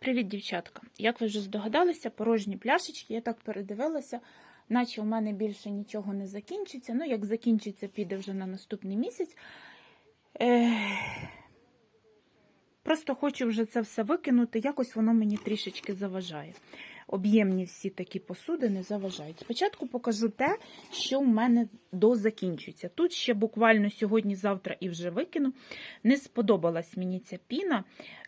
Привіт, дівчатка! Як ви вже здогадалися, порожні пляшечки, я так передивилася, наче у мене більше нічого не закінчиться. Ну, як закінчиться, піде вже на наступний місяць. Просто хочу вже це все викинути, якось воно мені трішечки заважає. Об'ємні всі такі посуди не заважають. Спочатку покажу те, що в мене дозакінчується. Тут ще буквально сьогодні-завтра і вже викину. Не сподобалась мені ця піна.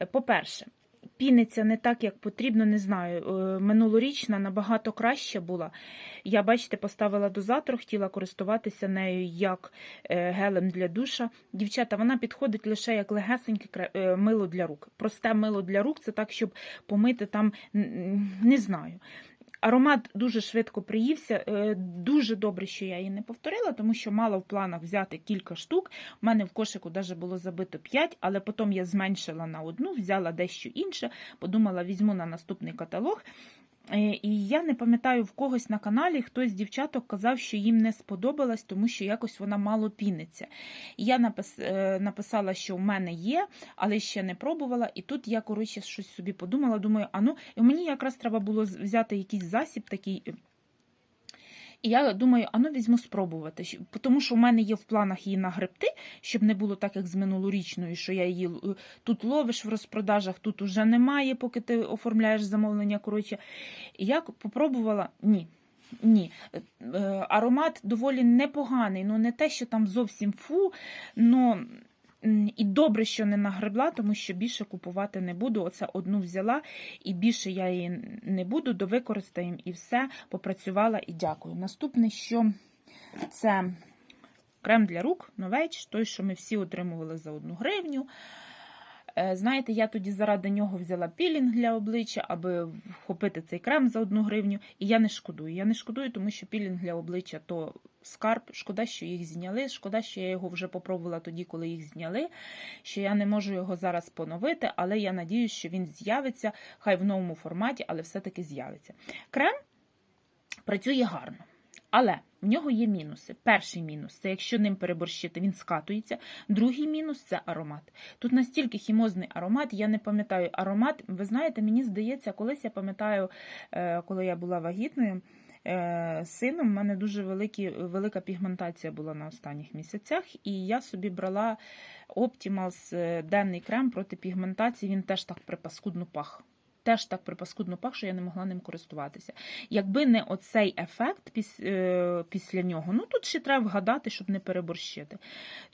Е, По-перше, піниться не так, як потрібно, не знаю. Е, Минулорічна набагато краще була. Я, бачите, поставила дозатор, хотіла користуватися нею як е, гелем для душа. Дівчата, вона підходить лише як легесеньке е, мило для рук. Просте мило для рук це так, щоб помити там, не знаю. Аромат дуже швидко приївся. Е, Дуже добре, що я її не повторила, тому що мала в планах взяти кілька штук. У мене в кошику навіть було забито 5, але потім я зменшила на одну, взяла дещо інше, подумала, візьму на наступний каталог. Е, І я не пам'ятаю в когось на каналі, хтось з дівчаток казав, що їм не сподобалась, тому що якось вона мало піниться. І я напис, е, написала, що в мене є, але ще не пробувала. І тут я, коротше, щось собі подумала, думаю, а ну, і мені якраз треба було взяти якийсь засіб такий. І я думаю, а ну візьму спробувати. Тому що в мене є в планах її нагребти, щоб не було так, як з минулорічною, що я її е, тут ловиш в розпродажах, тут уже немає, поки ти оформляєш замовлення. Коротше, І я попробувала ні. Ні, Е, е, аромат доволі непоганий, ну не те, що там зовсім фу, м, і добре, що не нагребла, тому що більше купувати не буду. Оце одну взяла, і більше я її не буду, довикористаємо і все, попрацювала і дякую. Наступне, що це крем для рук, новеч, той, що ми всі отримували за одну гривню. Е, Знаєте, я тоді заради нього взяла пілінг для обличчя, аби вхопити цей крем за одну гривню. І я не шкодую. Я не шкодую, тому що пілінг для обличчя то скарб. Шкода, що їх зняли. Шкода, що я його вже попробувала тоді, коли їх зняли. Що я не можу його зараз поновити, але я надіюсь, що він з'явиться, хай в новому форматі, але все-таки з'явиться. Крем працює гарно. Але в нього є мінуси. Перший мінус це якщо ним переборщити, він скатується. Другий мінус це аромат. Тут настільки хімозний аромат, я не пам'ятаю аромат. Ви знаєте, мені здається, колись я пам'ятаю, е, коли я була вагітною. е, Сином в мене дуже великі, велика пігментація була на останніх місяцях, і я собі брала Optimals е, денний крем проти пігментації. Він теж так припаскудно пах. Теж так припаскудно пах, що я не могла ним користуватися. Якби не оцей ефект піс, е, після нього, ну тут ще треба вгадати, щоб не переборщити.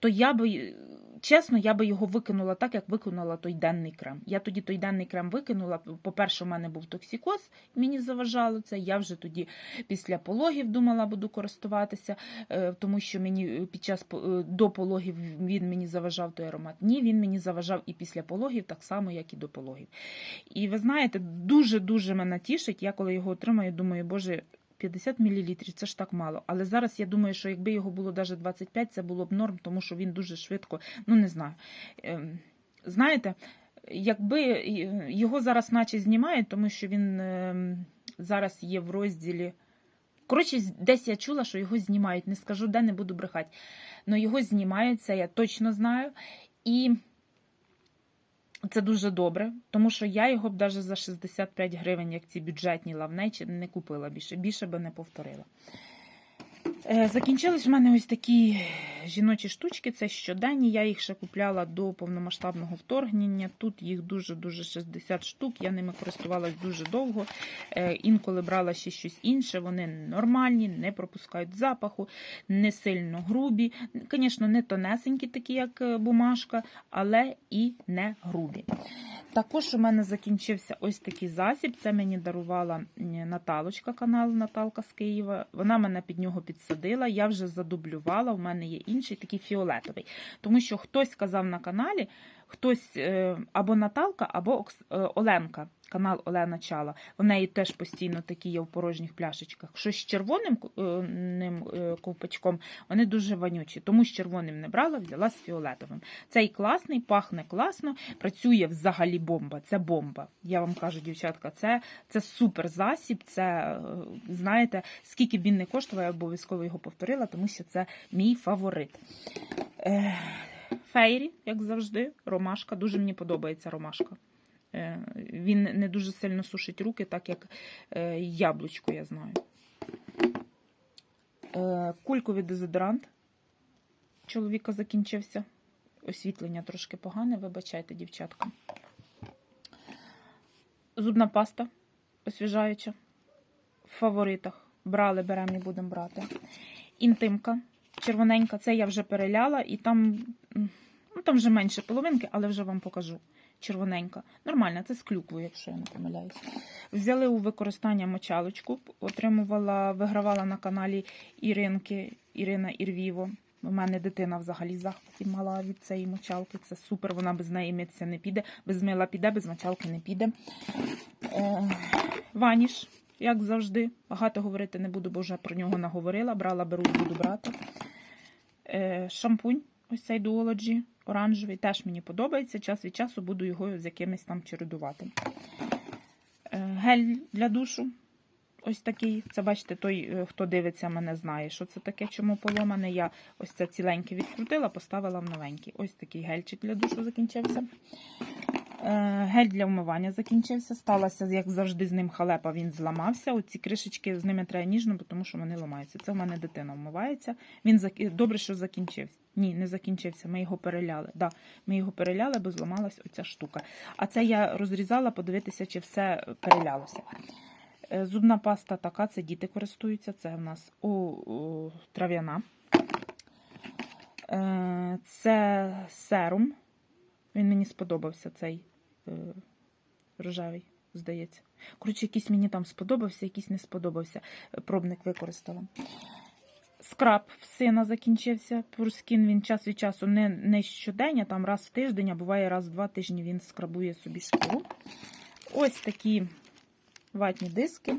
То я би, чесно, я би його викинула так, як викинула той денний крем. Я тоді той денний крем викинула. По-перше, у мене був токсикоз, мені заважало це. Я вже тоді після пологів думала, буду користуватися, е, тому що мені під час е, до пологів він мені заважав той аромат. Ні, він мені заважав і після пологів, так само, як і до пологів. І ви знаєте, дуже-дуже мене тішить. Я коли його отримаю, думаю, боже. 50 мл це ж так мало. Але зараз я думаю, що якби його було навіть 25, це було б норм, тому що він дуже швидко, ну не знаю. Ем, Знаєте, якби його зараз наче знімають, тому що він ем, зараз є в розділі. Коротше, десь я чула, що його знімають. Не скажу, де не буду брехати. Але його знімають, це я точно знаю. І це дуже добре, тому що я його б навіть за 65 гривень, як ці бюджетні лавнечі, не купила більше, більше би не повторила. Е, Закінчились в мене ось такі жіночі штучки, це щоденні. Я їх ще купляла до повномасштабного вторгнення. Тут їх дуже-дуже 60 штук. Я ними користувалась дуже довго. Е, Інколи брала ще щось інше. Вони нормальні, не пропускають запаху, не сильно грубі. Звісно, не тонесенькі, такі, як е, бумажка, але і не грубі. Також у мене закінчився ось такий засіб. Це мені дарувала Наталочка, канал Наталка з Києва. Вона мене під нього підсадила. Я вже задублювала. У мене є інший такий фіолетовий. Тому що хтось казав на каналі, хтось е, або Наталка, або Окс- е, Оленка. Канал Олена Чала. В неї теж постійно такі є в порожніх пляшечках. Щось з червоним е, е, ковпачком, вони дуже вонючі. Тому з червоним не брала, взяла з фіолетовим. Цей класний, пахне класно, працює взагалі бомба. Це бомба. Я вам кажу, дівчатка, це, це супер засіб. Це е, знаєте, скільки б він не коштував, я обов'язково його повторила, тому що це мій фаворит. Фейрі, як завжди, ромашка. Дуже мені подобається ромашка. Е, Він не дуже сильно сушить руки, так як е, яблучко, я знаю. Е, Кульковий дезодорант чоловіка закінчився. Освітлення трошки погане, вибачайте, дівчатка. Зубна паста освіжаюча. В фаворитах. Брали, беремо і будемо брати. Інтимка червоненька. Це я вже переляла, і там, ну, там вже менше половинки, але вже вам покажу. Червоненька. Нормально, це з клюквою, якщо я не помиляюся. Взяли у використання мочалочку, отримувала, вигравала на каналі Іринки, Ірина Ірвіво. У мене дитина взагалі захваті мала від цієї мочалки. Це супер, вона без неї митися не піде. Без мила піде, без мочалки не піде. Е, ваніш, як завжди. Багато говорити не буду, бо вже про нього наговорила. Брала, беру, буду брати. Е, шампунь, ось цей Duology, оранжевий, теж мені подобається. Час від часу буду його з якимись там чередувати. Е, гель для душу. Ось такий. Це бачите, той, е, хто дивиться, мене знає, що це таке, чому поломане. Я ось це ціленьке відкрутила, поставила в новенький. Ось такий гельчик для душу закінчився. Е, Гель для вмивання закінчився. Сталося, як завжди, з ним халепа, він зламався. Оці кришечки з ними треба ніжно, тому що вони ламаються. Це в мене дитина вмивається. Він зак- добре, що закінчився. Ні, не закінчився. Ми його переляли. Да, ми його переляли, бо зламалась оця штука. А це я розрізала, подивитися, чи все перелялося. Е, Зубна паста така, це діти користуються. Це в нас у, у, трав'яна. Е, Це серум. Він мені сподобався цей е, рожевий, здається. Коротше, якийсь мені там сподобався, якийсь не сподобався. Е, Пробник використала. Скраб в сина закінчився. Пурскін він час від часу не, не щодень, а там раз в тиждень, а буває раз в два тижні він скрабує собі шкіру. Ось такі ватні диски.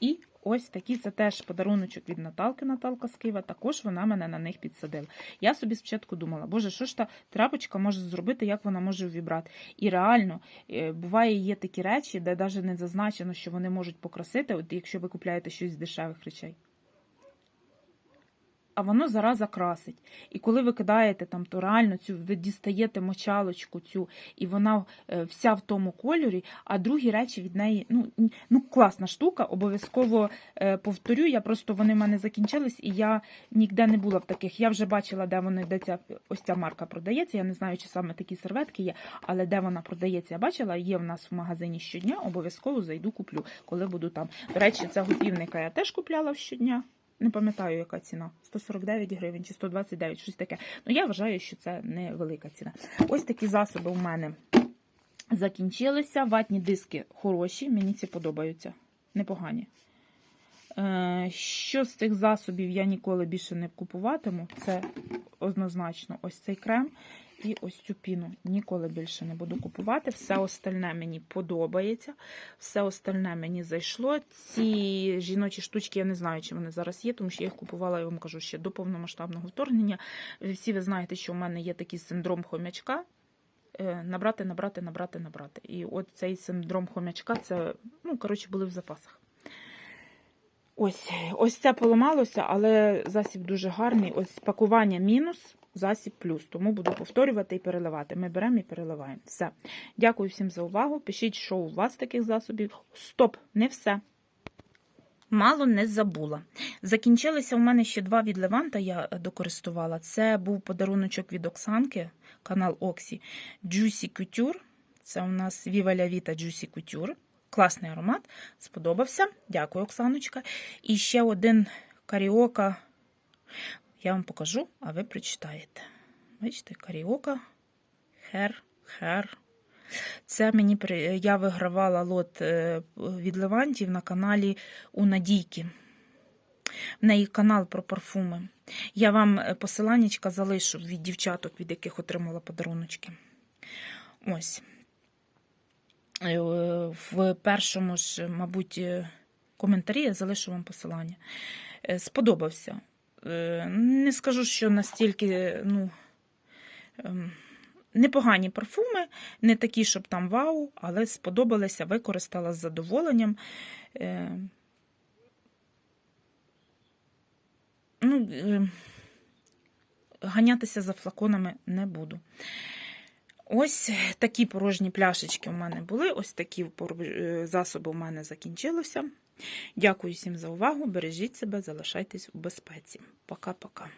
І ось такі це теж подаруночок від Наталки, Наталка з Києва. Також вона мене на них підсадила. Я собі спочатку думала, боже, що ж та трапочка може зробити, як вона може вібрати. І реально, е, буває, є такі речі, де навіть не зазначено, що вони можуть покрасити, от якщо ви купляєте щось з дешевих речей. А воно зараза красить. І коли ви кидаєте там, то реально цю ви дістаєте мочалочку цю, і вона е, вся в тому кольорі, а другі речі від неї ну, ну класна штука. Обов'язково е, повторю. Я просто вони в мене закінчились, і я ніде не була в таких. Я вже бачила, де вони де ця ось ця марка продається. Я не знаю, чи саме такі серветки є, але де вона продається, я бачила. Є в нас в магазині щодня. Обов'язково зайду, куплю, коли буду там. До речі, це готівника я теж купляла щодня. Не пам'ятаю, яка ціна. 149 гривень чи 129, щось таке. Ну, я вважаю, що це не велика ціна. Ось такі засоби у мене закінчилися. Ватні диски хороші, мені ці подобаються. Непогані. Е, Що з цих засобів я ніколи більше не купуватиму, це однозначно ось цей крем і ось цю піну. Ніколи більше не буду купувати. Все остальне мені подобається. Все остальне мені зайшло. Ці жіночі штучки я не знаю, чи вони зараз є, тому що я їх купувала, я вам кажу, ще до повномасштабного вторгнення. Всі ви знаєте, що у мене є такий синдром хомячка. Е, Набрати, набрати, набрати, набрати. І от цей синдром хомячка, це, ну, коротше, були в запасах. Ось, ось це поламалося, але засіб дуже гарний. Ось пакування мінус, засіб плюс. Тому буду повторювати і переливати. Ми беремо і переливаємо. Все. Дякую всім за увагу. Пишіть, що у вас таких засобів. Стоп, не все. Мало не забула. Закінчилися у мене ще два від Леванта, я докористувала. Це був подаруночок від Оксанки, канал Оксі. Juicy Couture. Це у нас Viva la Vita Juicy Couture. Класний аромат, сподобався. Дякую, Оксаночка. І ще один каріока. Я вам покажу, а ви прочитаєте. Бачите, каріока, хер, хер. Це мені я вигравала лот е, від Левантів на каналі у Надійки. В неї канал про парфуми. Я вам е, посиланнячка залишу від дівчаток, від яких отримала подаруночки. Ось. Е, В першому ж, мабуть, коментарі я залишу вам посилання. Сподобався. Е, Не скажу, що настільки, ну. ем, Непогані парфуми, не такі, щоб там вау, але сподобалися, використала з задоволенням. Е, Ну, е, ганятися за флаконами не буду. Ось такі порожні пляшечки у мене були. Ось такі засоби у мене закінчилися. Дякую всім за увагу. Бережіть себе, залишайтесь у безпеці. Пока-пока.